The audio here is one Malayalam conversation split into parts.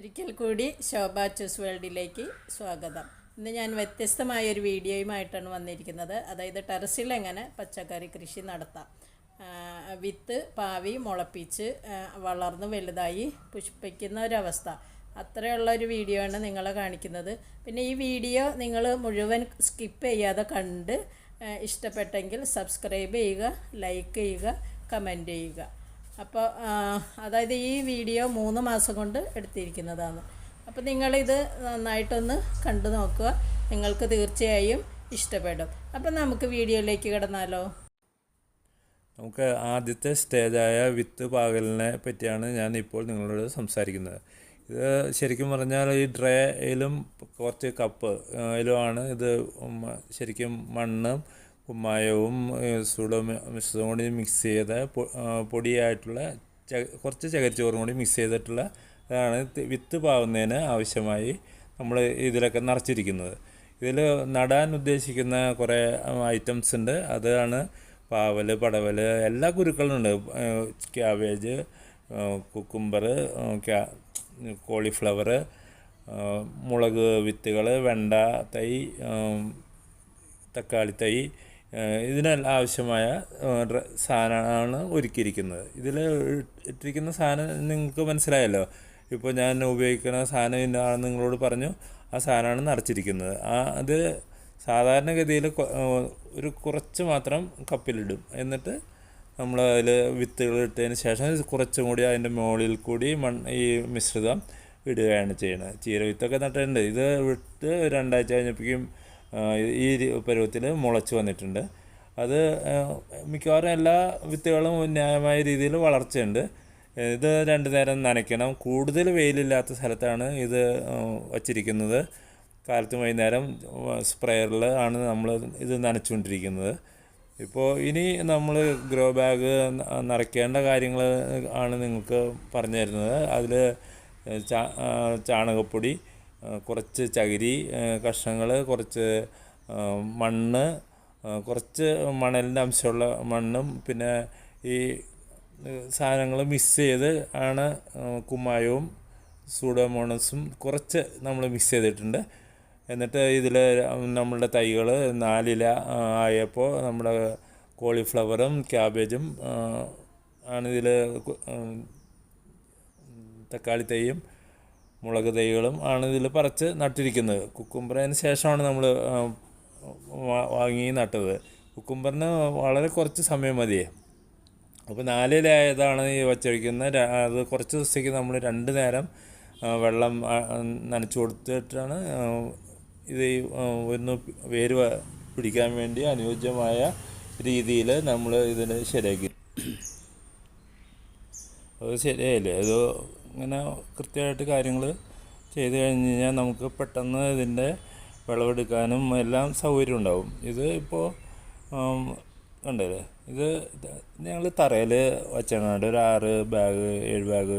ഒരിക്കൽ കൂടി ശോഭ ചൂസ് വേൾഡിലേക്ക് സ്വാഗതം. ഇന്ന് ഞാൻ വ്യത്യസ്തമായ ഒരു വീഡിയോയുമായിട്ടാണ് വന്നിരിക്കുന്നത്. അതായത് ടെറസിൽ എങ്ങനെ പച്ചക്കറി കൃഷി നടത്താം. വിത്ത് പാവി മുളപ്പിച്ച് വളർന്ന് വലുതായി പുഷ്പിക്കുന്ന ഒരവസ്ഥ. അത്രയുള്ള ഒരു വീഡിയോ ആണ് നിങ്ങളെ കാണിക്കുന്നത്. പിന്നെ ഈ വീഡിയോ നിങ്ങൾ മുഴുവൻ സ്കിപ്പ് ചെയ്യാതെ കണ്ട് ഇഷ്ടപ്പെട്ടെങ്കിൽ സബ്സ്ക്രൈബ് ചെയ്യുക ലൈക്ക് ചെയ്യുക കമന്റ് ചെയ്യുക. അപ്പോൾ അതായത് ഈ വീഡിയോ മൂന്ന് മാസം കൊണ്ട് എടുത്തിരിക്കുന്നതാണ്. അപ്പോൾ നിങ്ങളിത് നന്നായിട്ടൊന്ന് കണ്ടു നോക്കുക. നിങ്ങൾക്ക് തീർച്ചയായും ഇഷ്ടപ്പെടും. അപ്പോൾ നമുക്ക് വീഡിയോയിലേക്ക് കിടന്നാലോ? നമുക്ക് ആദ്യത്തെ സ്റ്റേജായ വിത്ത് പാകലിനെ പറ്റിയാണ് ഞാൻ ഇപ്പോൾ നിങ്ങളോട് സംസാരിക്കുന്നത്. ഇത് ശരിക്കും പറഞ്ഞാൽ ഈ ഡ്രേയിലും കുറച്ച് കപ്പ് ഇതിലുമാണ് ഇത് ശരിക്കും മണ്ണും കുമ്മായവും സുഡോ മിശ്രിതം കൂടി മിക്സ് ചെയ്ത പൊടിയായിട്ടുള്ള കുറച്ച് ചകരിച്ചോറും കൂടി മിക്സ് ചെയ്തിട്ടുള്ള അതാണ് വിത്ത് പാവുന്നതിന് ആവശ്യമായി നമ്മൾ ഇതിലൊക്കെ നിറച്ചിരിക്കുന്നത്. ഇതിൽ നടാൻ ഉദ്ദേശിക്കുന്ന കുറേ ഐറ്റംസ് ഉണ്ട്. അതാണ് പാവൽ പടവൽ എല്ലാ കുരുക്കളും ഉണ്ട്. ക്യാബേജ് കുക്കുംബർ ക്യാ കോളിഫ്ലവർ മുളക് വിത്തുകൾ വെണ്ട തൈ തക്കാളി തൈ ഇതിനെല്ലാം ആവശ്യമായ സാധനമാണ് ഒരുക്കിയിരിക്കുന്നത്. ഇതിൽ ഇട്ടിരിക്കുന്ന സാധനം നിങ്ങൾക്ക് മനസ്സിലായല്ലോ. ഇപ്പോൾ ഞാൻ ഉപയോഗിക്കുന്ന സാധനം ഇന്നാണെന്ന് നിങ്ങളോട് പറഞ്ഞു ആ സാധനമാണ് നിറച്ചിരിക്കുന്നത്. ആ അത് സാധാരണഗതിയിൽ ഒരു കുറച്ച് മാത്രം കപ്പിലിടും. എന്നിട്ട് നമ്മൾ അതിൽ വിത്തുകൾ ഇട്ടതിന് ശേഷം കുറച്ചും കൂടി അതിന്റെ മുകളിൽ കൂടി മൺ ഈ മിശ്രിതം ഇടുകയാണ് ചെയ്യുന്നത് ചീര വിത്തൊക്കെ നട്ടിട്ടുണ്ട്. ഇത് വിട്ട് രണ്ടാഴ്ച കഴിഞ്ഞപ്പോഴേക്കും ഈ പരുവത്തിൽ മുളച്ചു വന്നിട്ടുണ്ട്. അത് മിക്കവാറും എല്ലാ വിത്തുകളും ന്യായമായ രീതിയിൽ വളർച്ചയുണ്ട്. ഇത് രണ്ട് നേരം നനയ്ക്കണം. കൂടുതൽ വെയിലില്ലാത്ത സ്ഥലത്താണ് ഇത് വച്ചിരിക്കുന്നത്. കാലത്ത് വൈകുന്നേരം സ്പ്രെയറിൽ ആണ് നമ്മൾ ഇത് നനച്ചുകൊണ്ടിരിക്കുന്നത്. ഇപ്പോൾ ഇനി നമ്മൾ ഗ്രോ ബാഗ് നിറയ്ക്കേണ്ട കാര്യങ്ങൾ ആണ് നിങ്ങൾക്ക് പറഞ്ഞു തരുന്നത്. അതിൽ ചാണകപ്പൊടി കുറച്ച് ചകിരി കഷ്ണങ്ങൾ കുറച്ച് മണ്ണ് കുറച്ച് മണലിന്റെ അംശമുള്ള മണ്ണും പിന്നെ ഈ സാധനങ്ങൾ മിക്സ് ചെയ്ത് ആണ് കുമ്മായവും സൂഡോമോണസും കുറച്ച് നമ്മൾ മിക്സ് ചെയ്തിട്ടുണ്ട്. എന്നിട്ട് ഇതിൽ നമ്മളുടെ തൈകൾ നാലില ആയപ്പോൾ നമ്മുടെ കോളിഫ്ലവറും ക്യാബേജും ആണിതിൽ തക്കാളി തൈയും മുളക് തൈകളും ആണ് ഇതിൽ പറിച്ച് നട്ടിരിക്കുന്നത്. കുക്കുംബറിന് ശേഷമാണ് നമ്മൾ വാങ്ങി നട്ടത്. കുക്കുംബറിന് വളരെ കുറച്ച് സമയം മതിയേ അപ്പോൾ നാലിലായതാണ് ഈ വച്ചൊഴിക്കുന്ന അത് കുറച്ച് ദിവസത്തേക്ക് നമ്മൾ രണ്ട് നേരം വെള്ളം നനച്ചു കൊടുത്തിട്ടാണ് ഇത് ഒന്ന് വേര് പിടിക്കാൻ വേണ്ടി അനുയോജ്യമായ രീതിയിൽ നമ്മൾ ഇതിന് ശരിയാക്കി. അത് ശരിയായില്ലേ? അത് ഇങ്ങനെ കൃത്യമായിട്ട് കാര്യങ്ങൾ ചെയ്ത് കഴിഞ്ഞ് കഴിഞ്ഞാൽ നമുക്ക് പെട്ടെന്ന് ഇതിന്റെ വിളവെടുക്കാനും എല്ലാം സൗകര്യം ഉണ്ടാവും. ഇത് ഇപ്പോൾ കണ്ടില്ലേ? ഇത് ഞങ്ങൾ തറയിൽ വെച്ചാണ് ഒരു ആറ് ബാഗ് ഏഴ് ബാഗ്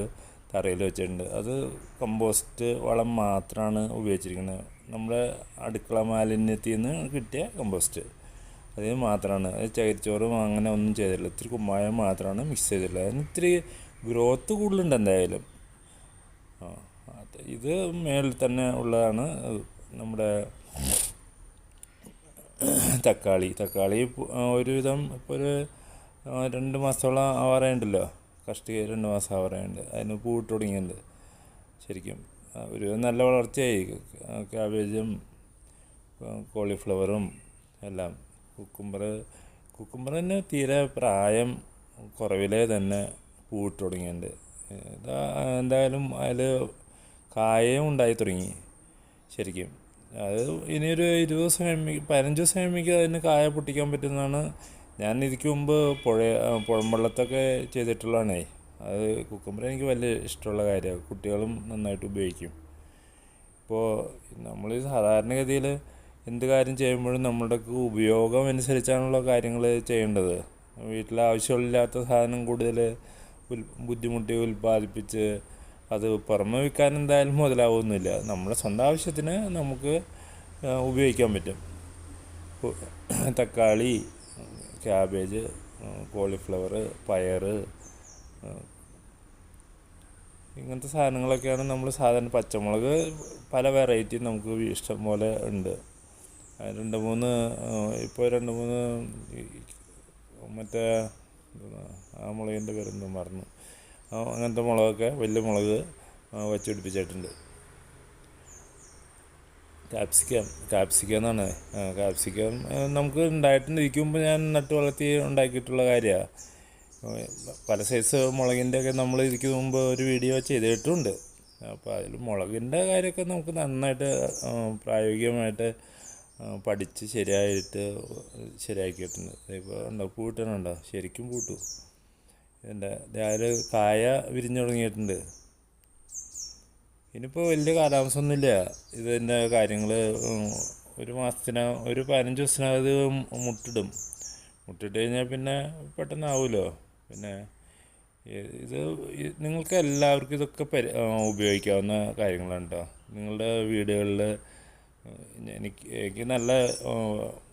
തറയിൽ വെച്ചിട്ടുണ്ട്. അത് കമ്പോസ്റ്റ് വളം മാത്രമാണ് ഉപയോഗിച്ചിരിക്കുന്നത്. നമ്മുടെ അടുക്കള മാലിന്യത്തിൽ നിന്ന് കിട്ടിയ കമ്പോസ്റ്റ്. അത് മാത്രമാണ്. ചകിരിച്ചോറും അങ്ങനെ ഒന്നും ചെയ്തിട്ടില്ല ഇത്തിരി കുമ്മായം മാത്രമാണ് മിക്സ് ചെയ്തിട്ടുള്ളത്. അതിന് ഇത്തിരി ഗ്രോത്ത് കൂടുതലുണ്ട് എന്തായാലും. ഇത് മേളിൽ തന്നെ ഉള്ളതാണ്. നമ്മുടെ തക്കാളി. തക്കാളി ഒരുവിധം ഇപ്പോൾ ഒരു രണ്ട് മാസത്തോളം ആവാറായുണ്ടല്ലോ. കഷ്ടി രണ്ട് മാസം ആവാറായുണ്ട്. അതിന് പൂവിട്ട് തുടങ്ങിയിട്ടുണ്ട് ശരിക്കും ഒരു നല്ല വളർച്ചയായി. ക്യാബേജും കോളിഫ്ലവറും എല്ലാം. കുക്കുംബർ കുക്കുംബർ തന്നെ തീരെ പ്രായം കുറവിലേ തന്നെ പൂട്ട് തുടങ്ങിയിട്ടുണ്ട് ഇതാ എന്തായാലും അതിൽ കായയും ഉണ്ടായി തുടങ്ങി ശരിക്കും. അത് ഇനിയൊരു ഇരുപത് ദിവസം കഴിയുമ്പോൾ പതിനഞ്ച് ദിവസം കഴിയുമ്പോൾ അതിന് കായ പൊട്ടിക്കാൻ പറ്റുന്നതാണ്. ഞാൻ ഇതിക്ക് മുമ്പ് പുഴ പുഴമ്പള്ളത്തൊക്കെ ചെയ്തിട്ടുള്ളതാണേ. അത് കുക്കുമ്പർ എനിക്ക് വലിയ ഇഷ്ടമുള്ള കാര്യമാണ്. കുട്ടികളും നന്നായിട്ട് ഉപയോഗിക്കും. ഇപ്പോൾ നമ്മൾ സാധാരണഗതിയിൽ എന്ത് കാര്യം ചെയ്യുമ്പോഴും നമ്മുടെ ഉപയോഗം അനുസരിച്ചാണല്ലോ കാര്യങ്ങൾ ചെയ്യേണ്ടത്. വീട്ടിൽ ആവശ്യമില്ലാത്ത സാധനം കൂടുതൽ ബുദ്ധിമുട്ടി ഉൽപ്പാദിപ്പിച്ച് അത് പുറമെ വിൽക്കാൻ എന്തായാലും മുതലാവുന്നില്ല. നമ്മുടെ സ്വന്തം ആവശ്യത്തിന് നമുക്ക് ഉപയോഗിക്കാൻ പറ്റും. തക്കാളി ക്യാബേജ് കോളിഫ്ലവർ പയർ ഇങ്ങനത്തെ സാധനങ്ങളൊക്കെയാണ് നമ്മൾ സാധാരണ പച്ചമുളക് പല വെറൈറ്റി നമുക്ക് ഇഷ്ടം പോലെ ഉണ്ട്. രണ്ട് മൂന്ന് ഇപ്പോൾ രണ്ട് മൂന്ന് മറ്റേ ആ മുളകിന്റെ പേരൊന്നും മറന്നു. അങ്ങനത്തെ മുളകൊക്കെ വലിയ മുളക് വെച്ച് പിടിപ്പിച്ചിട്ടുണ്ട് കാപ്സിക്കം കാപ്സിക്കം എന്നാണ്. കാപ്സിക്കം നമുക്ക് ഉണ്ടായിട്ടുണ്ട് ഇരിക്കുമ്പോൾ ഞാൻ നട്ട് വളർത്തി ഉണ്ടാക്കിയിട്ടുള്ള കാര്യമാണ് പല സൈസ് മുളകിന്റെ ഒക്കെ നമ്മൾ ഇതിക്ക് മുമ്പ് ഒരു വീഡിയോ ചെയ്തിട്ടുണ്ട്. അപ്പോൾ അതിൽ മുളകിന്റെ കാര്യമൊക്കെ നമുക്ക് നന്നായിട്ട് പ്രായോഗികമായിട്ട് പഠിച്ച് ശരിയായിട്ട് ശരിയാക്കിയിട്ടുണ്ട് ഇപ്പോൾ ഉണ്ടോ പൂട്ടണുണ്ടോ ശരിക്കും പൂട്ടു എന്റെ രാവിലെ കായ വിരിഞ്ഞു തുടങ്ങിയിട്ടുണ്ട്. ഇനിയിപ്പോൾ വലിയ കാലാവസ്ഥയൊന്നുമില്ല. ഇതിന്റെ കാര്യങ്ങൾ ഒരു മാസത്തിന് ഒരു പതിനഞ്ച് ദിവസത്തിനകത്ത് മുട്ടിടും. മുട്ടിട്ട് കഴിഞ്ഞാൽ പിന്നെ പെട്ടെന്നാവുമല്ലോ പിന്നെ ഇത് നിങ്ങൾക്ക് എല്ലാവർക്കും ഇതൊക്കെ ഉപയോഗിക്കാവുന്ന കാര്യങ്ങളാണ് കേട്ടോ നിങ്ങളുടെ വീടുകളിൽ എനിക്ക് എനിക്ക് നല്ല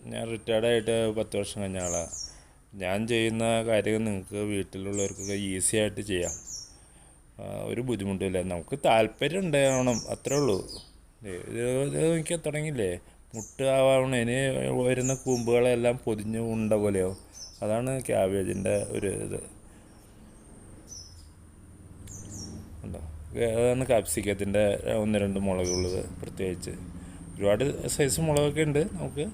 ഞാൻ റിട്ടയർഡായിട്ട് പത്ത് വർഷം കഴിഞ്ഞ ആളാണ് ഞാൻ ചെയ്യുന്ന കാര്യങ്ങൾ നിങ്ങൾക്ക് വീട്ടിലുള്ളവർക്കൊക്കെ ഈസി ആയിട്ട് ചെയ്യാം. ഒരു ബുദ്ധിമുട്ടില്ല നമുക്ക് താല്പര്യം ഉണ്ടാവണം അത്രേ ഉള്ളൂ. ഇത് എനിക്ക് തുടങ്ങില്ലേ മുട്ട ആവണേന് വരുന്ന കൂമ്പുകളെല്ലാം പൊതിഞ്ഞ് ഉണ്ട പോലെയോ അതാണ് ക്യാബേജിന്റെ ഒരു ഇത്. ഉണ്ടോ? അതാണ് കാപ്സിക്കത്തിന്റെ ഒന്ന് രണ്ട് മുളകുള്ളത് പ്രത്യേകിച്ച്? ഒരുപാട് സൈസ് മുളകൊക്കെ ഉണ്ട് നമുക്ക്.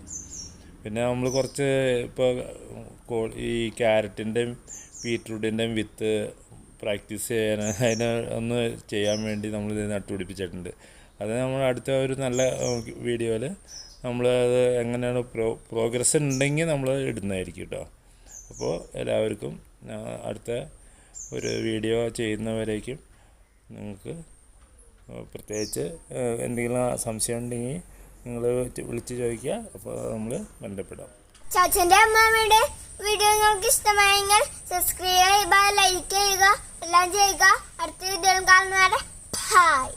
പിന്നെ നമ്മൾ കുറച്ച് ഇപ്പോൾ ഈ ക്യാരറ്റിന്റെയും ബീറ്റ്റൂട്ടിന്റെയും വിത്ത് പ്രാക്ടീസ് ചെയ്യാൻ അതിനെ ഒന്ന് ചെയ്യാൻ വേണ്ടി നമ്മൾ ഇത് നട്ടുപിടിപ്പിച്ചിട്ടുണ്ട്. അത് നമ്മൾ അടുത്ത ഒരു നല്ല വീഡിയോയിൽ നമ്മൾ അത് എങ്ങനെയാണ് പ്രോ പ്രോഗ്രസ് ഉണ്ടെങ്കിൽ നമ്മൾ ഇടുന്നതായിരിക്കും കേട്ടോ അപ്പോൾ എല്ലാവർക്കും അടുത്ത ഒരു വീഡിയോ ചെയ്യുന്നവരേക്കും നിങ്ങൾക്ക് പ്രത്യേകിച്ച് എന്തെങ്കിലും സംശയം ഉണ്ടെങ്കിൽ നിങ്ങൾ വിളിച്ച് ചോദിക്കുക അപ്പോൾ നമ്മൾ ബന്ധപ്പെടാം. ചാച്ചന്റെ അമ്മമ്മയുടെ വീഡിയോ നിങ്ങൾക്ക് ഇഷ്ടമായെങ്കിൽ സബ്സ്ക്രൈബ് ചെയ്യുക ലൈക്ക് ചെയ്യുക എല്ലാം ചെയ്യുക. അടുത്ത വീഡിയോ കാണുന്നവരെ ബൈ